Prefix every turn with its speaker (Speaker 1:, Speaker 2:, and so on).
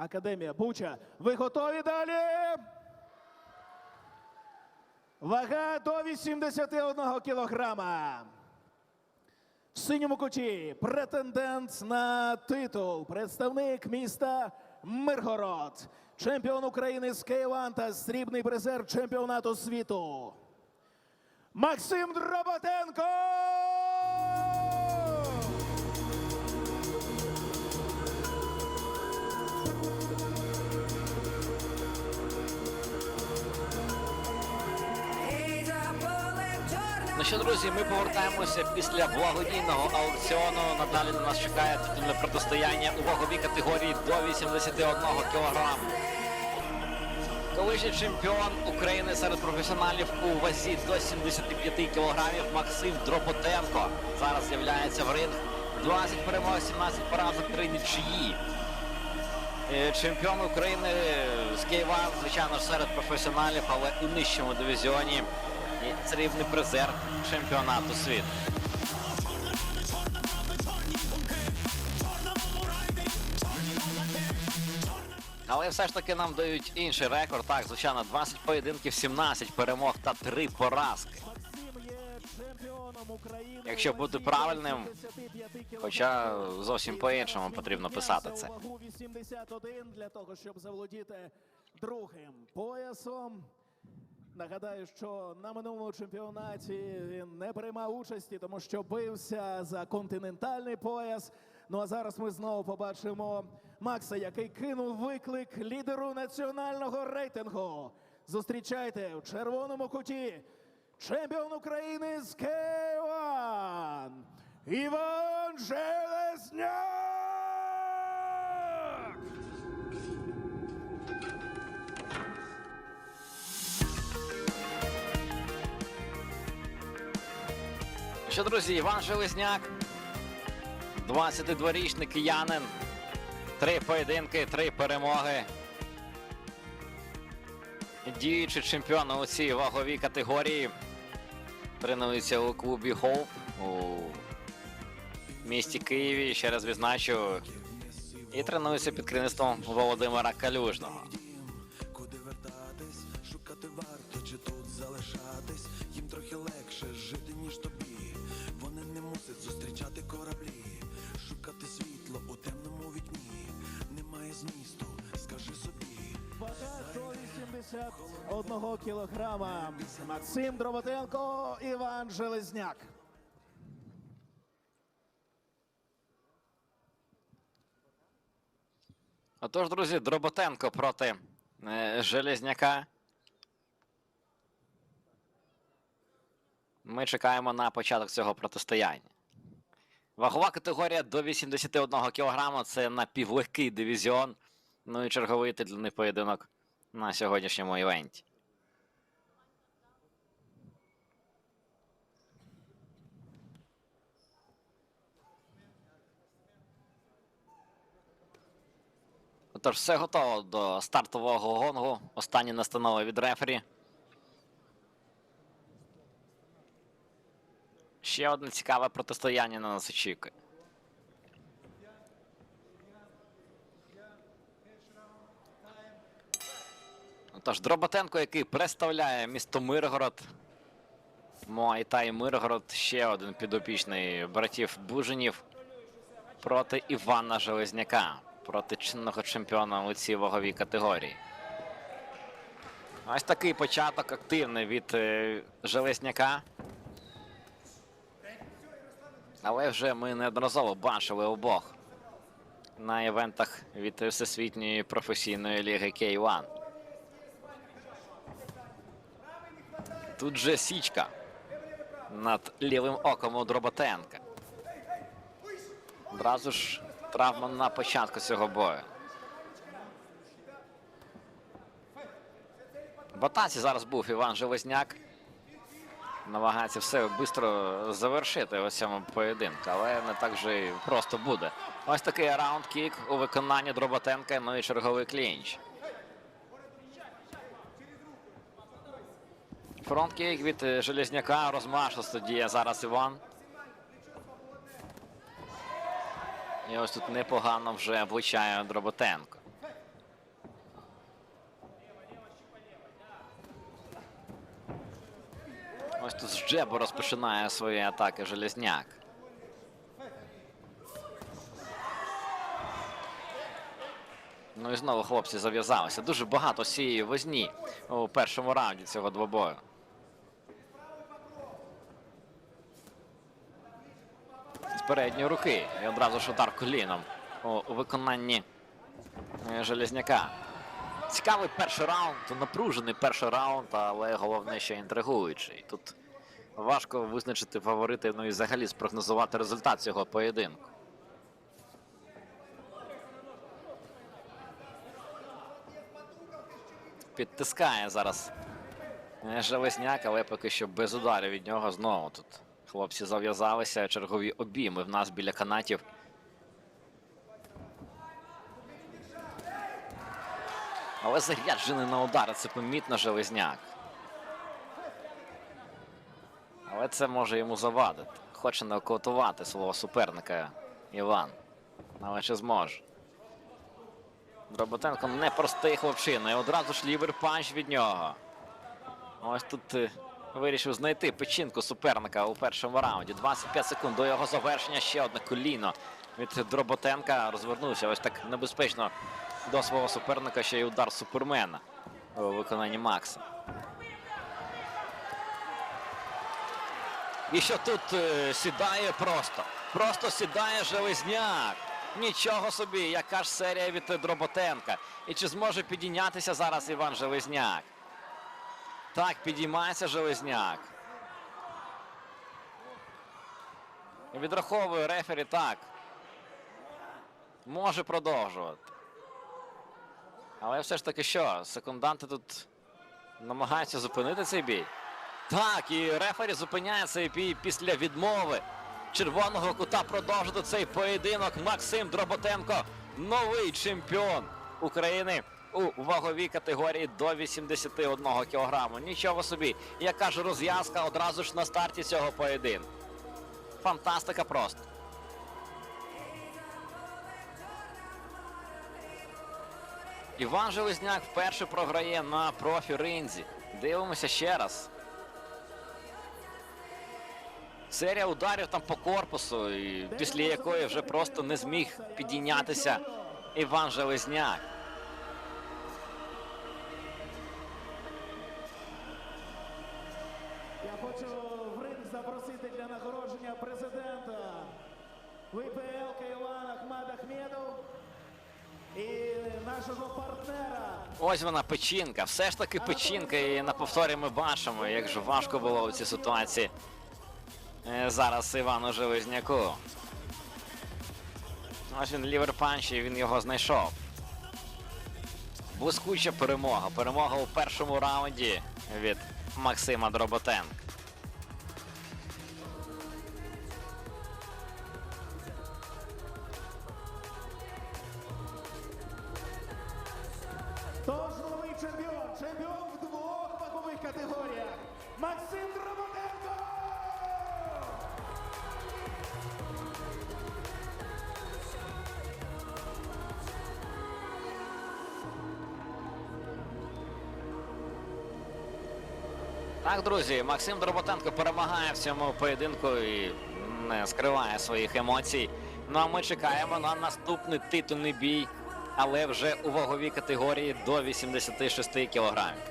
Speaker 1: Академія Буча. Ви готові далі? Вага до 81 кілограма. В синьому куті претендент на титул, представник міста Миргород, чемпіон України з Києва та срібний призер чемпіонату світу. Максим Дроботенко!
Speaker 2: Ну що, друзі, ми повертаємося після благодійного аукціону. Надалі на нас чекає титульне протистояння у ваговій категорії до 81 кг. Колишній чемпіон України серед професіоналів у вазі до 75 кг Максим Дроботенко зараз з'являється в ринг. 20 перемог, 17 поразок, 3 нічиї. Е, Чемпіон України з Києва, звичайно серед професіоналів, але у нижчому дивізіоні і срібний призер чемпіонату світу. Але все ж таки нам дають інший рекорд. Так, звичайно, 20 поєдинків, 17 перемог та 3 поразки. Якщо бути правильним, Хоча зовсім по-іншому потрібно писати це.
Speaker 1: Вагу 81 для того, щоб заволодіти другим поясом. Нагадаю, що на минулому чемпіонаті він не приймав участі, тому що бився за континентальний пояс. Ну а зараз ми знову побачимо Макса, який кинув виклик лідеру національного рейтингу. Зустрічайте в червоному куті чемпіон України з K1 Іван Железняк!
Speaker 2: Що, друзі, Іван Железняк, 22-річний киянин, три поєдинки, три перемоги. Діючий чемпіон у цій ваговій категорії. Тренується у клубі Хоуп у місті Києві. Ще раз відзначу. І тренується під керівництвом Володимира Калюжного.
Speaker 1: 81 кілограма. Максим Дроботенко, Іван Железняк.
Speaker 2: Отож, друзі, Дроботенко проти е, Железняка. Ми чекаємо на початок цього протистояння. Вагова категорія до 81 кг це напівлегкий дивізіон. Ну і черговий титульний поєдинок на сьогоднішньому івенті. Тож все готово до стартового гонгу. Останні настанови від рефері. Ще одне цікаве протистояння на нас очікує. Тож Дроботенко, який представляє місто Миргород. Муайтай Миргород, ще один підопічний братів Бужинів проти Івана Железняка, проти чинного чемпіона у цій ваговій категорії. Ось такий початок активний від е, Железняка. Але вже ми неодноразово бачили обох на івентах від Всесвітньої професійної ліги K1. Тут же січка над лівим оком у Дроботенка. Одразу ж травма на початку цього бою. В атаці зараз був Іван Железняк. Намагається все швидко завершити у цьому поєдинку, але не так же просто буде. Ось такий раунд-кік у виконанні Дроботенка, ну і черговий клінч. фронткейк від е, Железняка. Розмашисто діє зараз Іван. І ось тут непогано вже влучає Дроботенко. Ось тут з Джебу розпочинає свої атаки Железняк. Ну і знову хлопці зав'язалися. Дуже багато сієї возні у першому раунді цього двобою. Передньої руки. І одразу ж удар коліном у, у виконанні е, Железняка. Цікавий перший раунд, напружений перший раунд, але головне, що інтригуючий. Тут важко визначити фаворити, ну і взагалі спрогнозувати результат цього поєдинку. Підтискає зараз е, Железняк, але поки що без ударів від нього знову тут. Хлопці зав'язалися, чергові обійми в нас біля канатів. Але заряджений на удари, це помітно Железняк. Але це може йому завадити. Хоче нокаутувати свого суперника Іван. Але чи зможе? Дроботенко непростий хлопчина. І одразу ж лівер панч від нього. Ось тут е, вирішив знайти печінку суперника у першому раунді. 25 секунд до його завершення. Ще одне коліно від Дроботенка. Розвернувся ось так небезпечно до свого суперника. Ще й удар супермена у виконанні Макса. І що тут е, сідає просто. Просто сідає Железняк. Нічого собі, яка ж серія від Дроботенка. І чи зможе підійнятися зараз Іван Железняк? Так, підіймається Железняк. Відраховує рефері так. Може продовжувати. Але все ж таки що? Секунданти тут намагаються зупинити цей бій. Так, і рефері зупиняє цей бій після відмови червоного кута продовжити цей поєдинок. Максим Дроботенко, новий чемпіон України у ваговій категорії до 81 кілограму. Нічого собі, яка ж розв'язка одразу ж на старті цього поєдинку. Фантастика просто. Іван Железняк вперше програє на профі ринзі. Дивимося ще раз. Серія ударів там по корпусу, після якої вже просто не зміг підійнятися Іван Железняк.
Speaker 1: ВПЛ Кайван Ахмад Ахмедов і нашого партнера
Speaker 2: Ось вона печінка. Все ж таки печінка. І на повторі ми бачимо, як же важко було у цій ситуації е, зараз Івану Железняку. Ось він лівер панч, і він його знайшов. Блискуча перемога. Перемога у першому раунді від Максима Дроботенка.
Speaker 1: Чемпіон, чемпіон в двох вагових категоріях. Максим Дроботенко!
Speaker 2: Так, друзі, Максим Дроботенко перемагає в цьому поєдинку і не скриває своїх емоцій. Ну а ми чекаємо на наступний титульний бій, але вже у ваговій категорії до 86 кілограмів.